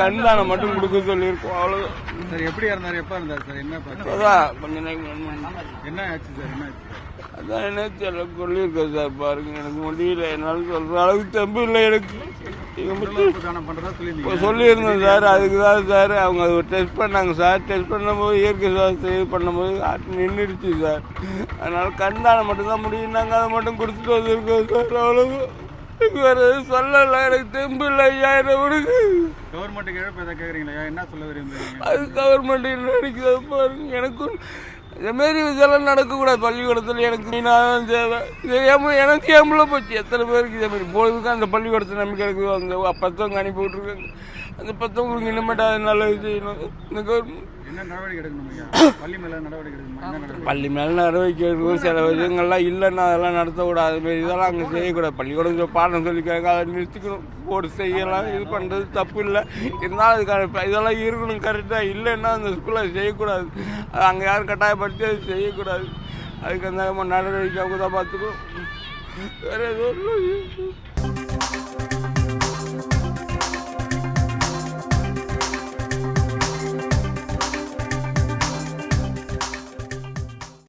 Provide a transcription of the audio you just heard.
கண்தானம் மட்டும் கொடுக்க சொல்லியிருக்கோம். அவ்வளவுதான் சார் எப்படி இருந்தார் எப்ப இருந்தார் சார்? என்ன? அதான் கொஞ்ச நேரம் முன்னாடி. என்ன ஆச்சு சார்? என்ன அதான் என்ன தெரியல சொல்லியிருக்கேன் சார் பாருங்க எனக்கு முடியல. என்னால் சொல்ற அளவுக்கு தெம்பு இல்லை எனக்கு. சொல்லியிருந்தோம் சார் அதுக்கு தான் சார் அவங்க அது டெஸ்ட் பண்ணாங்க சார். டெஸ்ட் பண்ணும்போது இயற்கை சுவாசத்தை இது பண்ணும்போது ஹார்ட் நின்றுடுச்சு சார். அதனால கண்தானம் மட்டும்தான் முடியும்னாங்க அதை மட்டும் கொடுத்துட்டு வந்திருக்கோம் சார் அவ்வளவு. வேற சொல்லலை. எனக்கு தெம்பு இல்லை கவர்மெண்ட்டுக்கு இழப்பு எதை கேக்குறீங்களா என்ன சொல்ல விரும்புறீங்க? அது கவர்மெண்ட் என்ன நினைக்கிறது பாருங்க. எனக்கும் இதமாரி இதெல்லாம் நடக்கக்கூடாது. பள்ளிக்கூடத்தில் எனக்கு நீனாதான் தேவை. எனக்கு ஏம்புல போச்சு. எத்தனை பேருக்கு இதே மாதிரி பொழுதுக்கு அந்த பள்ளிக்கூடத்தை நம்பி கிடக்குது அந்த பத்தவங்க அனுப்பி விட்ருக்காங்க அந்த பத்தவங்களுக்கு இனிமேட்டு அது நல்லது செய்யணும். இந்த கவர்மெண்ட் பள்ளி மேல நடவடிக்கை எடுக்கணுமா? சில விஷயங்கள்லாம் இல்லைன்னா அதெல்லாம் நடத்தக்கூடாது. அது மாதிரி இதெல்லாம் அங்கே செய்யக்கூடாது. பள்ளிக்கூடம் பாடம் சொல்லிக்கிறாங்க அதை நிறுத்திக்கணும். போட்டு செய்யலாம் இது பண்ணுறது தப்பு இல்லை. இருந்தாலும் அதுக்கான இதெல்லாம் இருக்கணும் கரெக்டாக இல்லைன்னா அந்த ஸ்கூலில் செய்யக்கூடாது. அது அங்கே யாரும் கட்டாயப்படுத்தி அது செய்யக்கூடாது. அதுக்கு அந்த நடவடிக்கை அவங்க தான் பார்த்துக்கணும். வேறு எதுவும் இல்லை